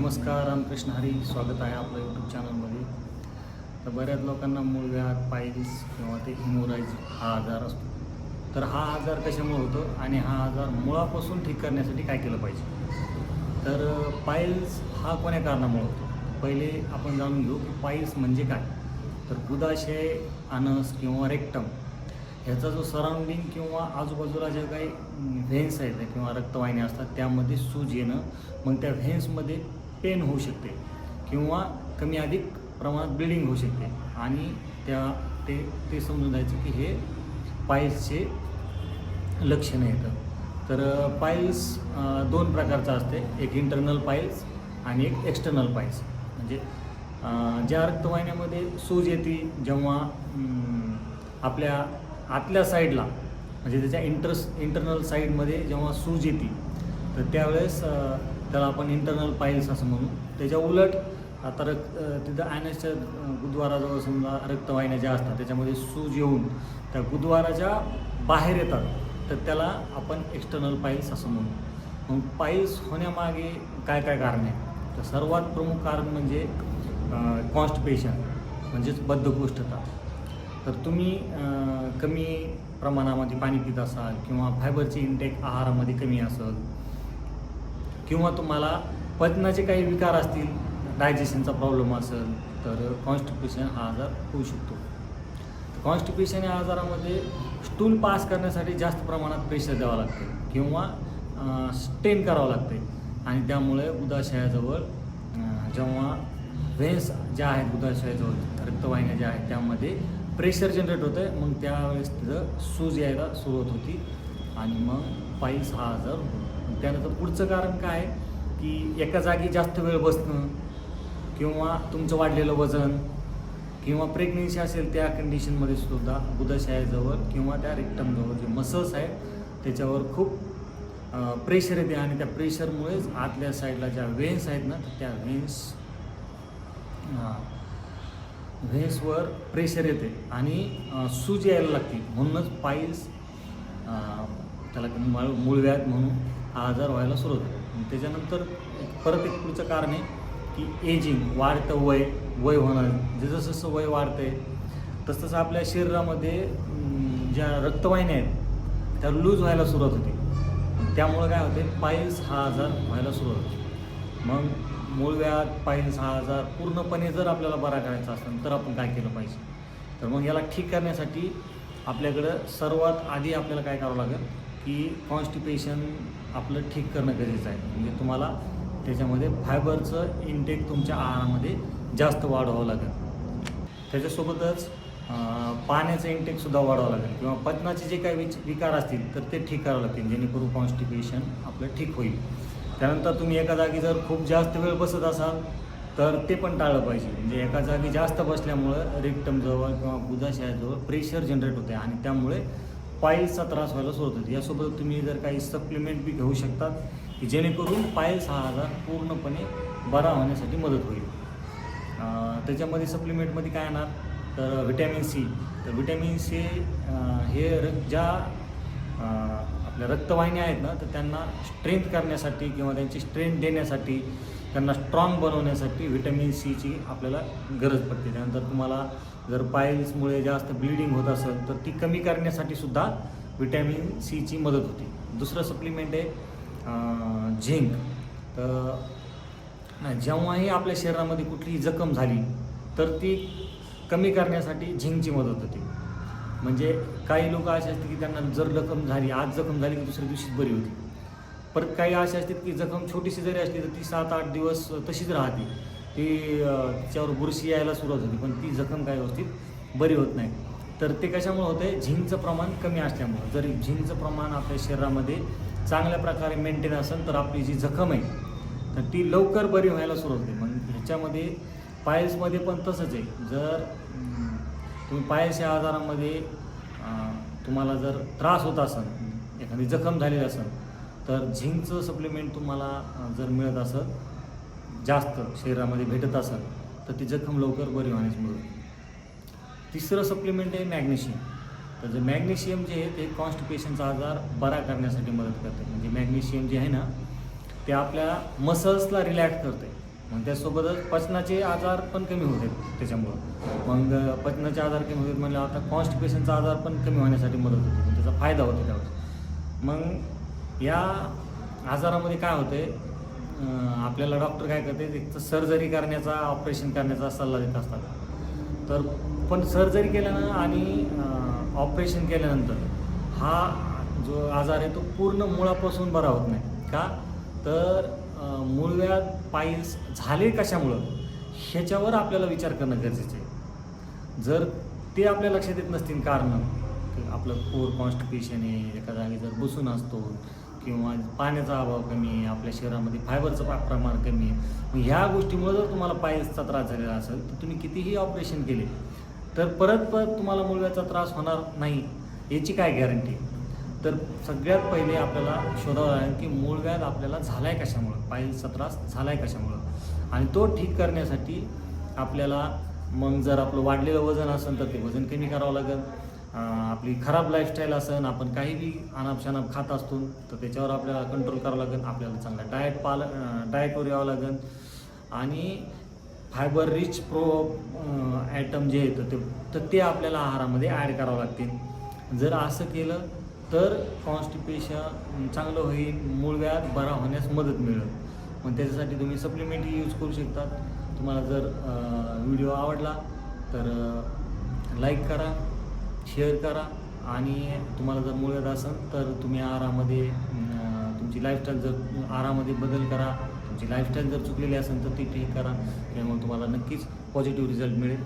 नमस्कार रामकृष्ण हरी. स्वागत आहे आपलं यूट्यूब चॅनलमध्ये तर बऱ्याच लोकांना मूळव्याध पायल्स किंवा ते हिमोराईज हा आजार असतो. तर हा आजार कशामुळे होतो आणि हा आजार मुळापासून ठीक करण्यासाठी काय केलं पाहिजे? तर पायल्स हा कोण्या कारणामुळे होतो? पहिले आपण जाणून घेऊ की पायल्स म्हणजे काय. तर गुदाशय अनस किंवा रेक्टम ह्याचा जो सराउंडिंग किंवा आजूबाजूला ज्या काही व्हेन्स आहेत किंवा रक्तवाहिन्या असतात त्यामध्ये सूज येणं मग त्या व्हेन्समध्ये पेन होऊ शकते किंवा कमी अधिक प्रमाणात ब्लिडिंग होऊ शकते. आणि त्या ते ते समजून जायचं की हे पायल्सचे लक्षणं येतं तर पायल्स दोन प्रकारचं असते. एक इंटरनल पायल्स आणि एक एक्सटर्नल पायल्स. म्हणजे ज्या रक्तवाहिन्यामध्ये सूज येते जेव्हा आपल्या आतल्या साईडला म्हणजे त्याच्या इंटरस इंटरनल साईडमध्ये जेव्हा सूज येते तर त्यावेळेस त्याला आपण इंटरनल पाईल्स असं म्हणू. त्याच्या उलट आता रक्त तिथं ॲनसच्या गुदद्वाराजवळ समजा रक्तवाहिन्या ज्या असतात त्याच्यामध्ये सूज येऊन त्या गुदद्वाराच्या बाहेर येतात तर त्याला आपण एक्सटर्नल पाईल्स असं म्हणू. मग पाईल्स होण्यामागे काय काय कारण आहे? तर सर्वात प्रमुख कारण म्हणजे कॉन्स्टिपेशन म्हणजेच बद्धकोष्ठता. तर तुम्ही कमी प्रमाणामध्ये पाणी पित असाल किंवा फायबरचे इंटेक आहारामध्ये कमी असेल किंवा तुम्हाला पचनाचे काही विकार असतील डायजेशनचा प्रॉब्लेम असेल तर कॉन्स्टिपेशन हा आजार होऊ शकतो. कॉन्स्टिपेशन या आजारामध्ये स्टूल पास करण्यासाठी जास्त प्रमाणात प्रेशर द्यावं लागते किंवा स्टेन करावं लागते. आणि त्यामुळे उदाशयाजवळ जेव्हा व्हेन्स ज्या आहेत उदाशयाजवळ रक्तवाहिन्या ज्या आहेत त्यामध्ये प्रेशर जनरेट होतं आहे मग त्यावेळेस तिथं सूज यायला सुरुवात होती आणि मग पाईस हा आजार होतो. त्यानंतर पुढचं कारण काय? आहे की एका जागी जास्त वेळ बसणं किंवा तुमचं वाढलेलं वजन किंवा प्रेग्नेन्सी असेल त्या कंडिशनमध्ये सुद्धा बुधाशयाजवळ किंवा त्या रिक्टमजवळ जे मसल्स आहेत त्याच्यावर खूप प्रेशर येते आणि त्या प्रेशरमुळेच आतल्या साईडला ज्या वेन्स आहेत ना तर त्या वेन्स व्हेन्सवर प्रेशर येते आणि सूज यायला लागते. म्हणूनच पाईल्स त्याला मळ मूळव्याध म्हणून हा आजार व्हायला सुरुवात होतो. आणि त्याच्यानंतर परत एक पुढचं कारण आहे की एजिंग वाढतं वय वय होणं. जे जसं जसं वय वाढतं आहे तसं तसं आपल्या शरीरामध्ये ज्या रक्तवाहिन्या आहेत त्या लूज व्हायला सुरुवात होते. त्यामुळं काय होते पायल्स हा आजार व्हायला सुरुवात होते. मग मूळव्याध पायल्स हा आजार पूर्णपणे जर आपल्याला बरा करायचा असेल तर आपण काय केलं पाहिजे? तर मग याला ठीक करण्यासाठी आपल्याकडं सर्वात आधी आपल्याला काय करावं लागेल? की कॉन्स्टिपेशन आपलं ठीक करणं गरजेचं आहे. म्हणजे तुम्हाला त्याच्यामध्ये फायबरचं इंटेक तुमच्या आहारामध्ये जास्त वाढवावं लागेल. त्याच्यासोबतच पाण्याचं इंटेकसुद्धा वाढवावं लागेल. किंवा पचनाचे जे काही विच विकार असतील तर ते ठीक करावं लागतील. जेणेकरून कॉन्स्टिपेशन आपलं ठीक होईल. त्यानंतर तुम्ही एका जागी जर खूप जास्त वेळ बसत असाल तर ते पण टाळलं पाहिजे. म्हणजे एका जागी जास्त बसल्यामुळं रिक्टमजवळ किंवा गुदाशयाजवळ प्रेशर जनरेट होते आणि त्यामुळे पाईल्सचा त्रास व्हायला सुरुवात होते. यासोबत तुम्ही जर काही सप्लिमेंट बी घेऊ शकतात की जेणेकरून पाईल्स हा आजार पूर्णपणे बरा होण्यासाठी मदत होईल. त्याच्यामध्ये सप्लिमेंटमध्ये काय येणार? तर व्हिटॅमिन सी तर व्हिटॅमिन सी हे र ज्या आपल्या रक्तवाहिन्या आहेत ना तर त्यांना स्ट्रेंथ करण्यासाठी किंवा त्यांची स्ट्रेंथ देण्यासाठी त्यांना स्ट्रॉंग बनवण्यासाठी व्हिटॅमिन सीची आपल्याला गरज पडते. त्यानंतर तुम्हाला जर पायल्समुळे जास्त ब्लिडिंग होत असेल तर ती कमी करण्यासाठी सुद्धा व्हिटॅमिन सीची मदत होते. दुसरं सप्लिमेंट आहे झिंक. तर जेव्हाही आपल्या शरीरामध्ये कुठलीही जखम झाली तर ती कमी करण्यासाठी झिंकची मदत होते. म्हणजे काही लोक असे असते की त्यांना जर जखम झाली आज जखम झाली की दुसऱ्या दिवशीच बरी होती. परत काही असे असतात की जखम छोटीशी जरी असली तर ती सात आठ दिवस तशीच राहते. ती तिच्यावर बुरशी यायला सुरुवात होती पण ती जखम काय व्यवस्थित बरी होत नाही. तर ते कशामुळे होते झिंकचं प्रमाण कमी असल्यामुळं. जर झिंकचं प्रमाण आपल्या शरीरामध्ये चांगल्या प्रकारे मेंटेन असेल तर आपली जी जखम आहे तर ती लवकर बरी व्हायला सुरुवात होते. मग ह्याच्यामध्ये पायल्समध्ये पण तसंच आहे. जर तुम्ही पायल्स या आजारामध्ये तुम्हाला जर त्रास होत असेल एखादी जखम झालेली असेल तर झिंकचं सप्लिमेंट तुम्हाला जर मिळत असेल जास्त शरीरामध्ये भेटत असेल तर ती जखम लवकर बरी होण्यास मदत तिसरं सप्लिमेंट आहे मॅग्नेशियम तर जे मॅग्नेशियम जे आहे ते कॉन्स्टिपेशनचा आजार बरा करण्यासाठी मदत करते. म्हणजे मॅग्नेशियम जे आहे ना ते आपल्या मसल्सला रिलॅक्स करते. मग त्यासोबतच पचनाचे आजार पण कमी होतात त्याच्यामुळं. मग पचनाचे आजार कमी होतात म्हणजे आता कॉन्स्टिपेशनचा आजार पण कमी होण्यासाठी मदत होते. त्याचा फायदा होतो त्यावेळेस. मग या आजारामध्ये काय होते आपल्याला डॉक्टर काय करते एक तर सर्जरी करण्याचा ऑपरेशन करण्याचा सल्ला देत असतात. तर पण सर्जरी केल्यानं आणि ऑपरेशन केल्यानंतर हा जो आजार आहे तो पूर्ण मुळापासून बरा होत नाही. का? तर अं, मूळव्याध पायल्स झाले कशामुळं? ह्याच्यावर आपल्याला विचार करणं गरजेचं आहे. जर ते आपल्या लक्षात येत नसतील कारणं आपलं पोर कॉन्स्टिपेशन आहे एका जागी जर बसून असतो किंवा पाण्याचा अभाव कमी आहे आपल्या शरीरामध्ये फायबरचं पा- प्रमाण कमी आहे मग ह्या गोष्टीमुळे जर तुम्हाला पायचा त्रास झालेला असेल तर तुम्ही कितीही ऑपरेशन केले तर परत परत तुम्हाला मुळव्याचा त्रास होणार नाही याची काय गॅरंटी? तर सगळ्यात पहिले आपल्याला शोधावं लागेल की मूळव्याध आपल्याला झालाय कशामुळं? पायचा त्रास झालाय कशामुळं? आणि तो ठीक करण्यासाठी आपल्याला मग जर आपलं वाढलेलं वजन असेल तर ते वजन कमी करावं लागेल. आपली खराब लाईफस्टाईल असेल आपण काही बी अनापशनाप खात असतो तर त्याच्यावर आपल्याला कंट्रोल करावं लागेल आपल्याला चांगला डाएट पाल डाएटवर यावं लागेल आणि फायबर रिच प्रो ॲटम जे येतं ते तर ते आपल्याला आहारामध्ये ॲड करावं लागतील जर असं केलं तर कॉन्स्टिपेशन चांगलं होईल मूळव्याध बरा होण्यास मदत मिळेल. मग त्याच्यासाठी तुम्ही सप्लिमेंटही यूज करू शकतात तुम्हाला जर व्हिडिओ आवडला तर लाईक करा. शेअर करा आणि तुम्हाला जर मूळव्याध असेल तर तुम्ही आरामध्ये तुमची लाईफस्टाईल जर आरामध्ये बदल करा तुमची लाईफस्टाईल जर चुकलेली असेल तर ती ठीक करा. त्यामुळे तुम्हाला नक्कीच पॉझिटिव्ह रिझल्ट मिळेल.